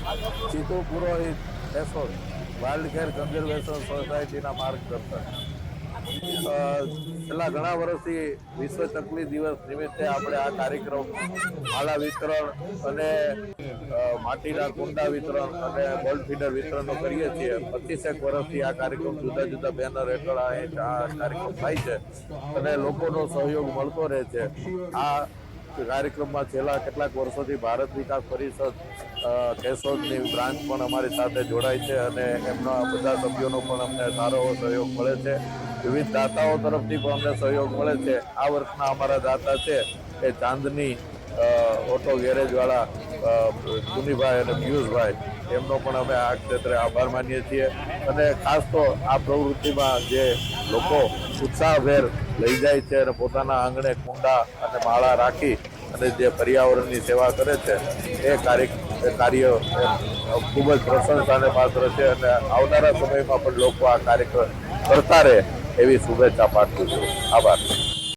ચિતુ પુરોહિત એસોડ wild care conservation સોસાયટીના માર્ગદર્શક છેલ્લા ઘણા વર્ષથી વિશ્વ ચકલી દિવસ નિમિત્તે આપણે આ કાર્યક્રમ, માળા વિતરણ અને માટીના કુંડા વિતરણ અને બલ્બ ફીડર વિતરણનો કરીએ છીએ. પચીસેક વર્ષથી આ કાર્યક્રમ જુદા જુદા બેનર હેઠળ આ કાર્યક્રમ થાય છે અને લોકોનો સહયોગ મળતો રહે છે. આ કાર્યક્રમમાં છેલ્લા કેટલાક વર્ષોથી ભારત વિકાસ પરિષદ કેશોદની બ્રાન્ચ પણ અમારી સાથે જોડાય છે અને એમના બધા સભ્યોનો પણ અમને સારો સહયોગ મળે છે. વિવિધ દાતાઓ તરફથી પણ અમને સહયોગ મળે છે. આ વર્ષના અમારા દાતા છે એ ચાંદની ઓટો ગેરેજવાળા અ, અને પિયુષભાઈ એમનો પણ અમે આ ક્ષેત્રે આભાર માનીએ છીએ. અને ખાસ તો આ પ્રવૃત્તિમાં જે લોકો ઉત્સાહભેર લઈ જાય છે અને પોતાના આંગણે કુંડા અને માળા રાખી અને જે પર્યાવરણની સેવા કરે છે એ કાર્ય કાર્ય ખૂબ જ પ્રશંસાને પાત્ર છે અને આવનારા સમયમાં પણ લોકો આ કાર્યક્રમ કરતા રહે એવી શુભેચ્છા પાઠવું છું. આભાર.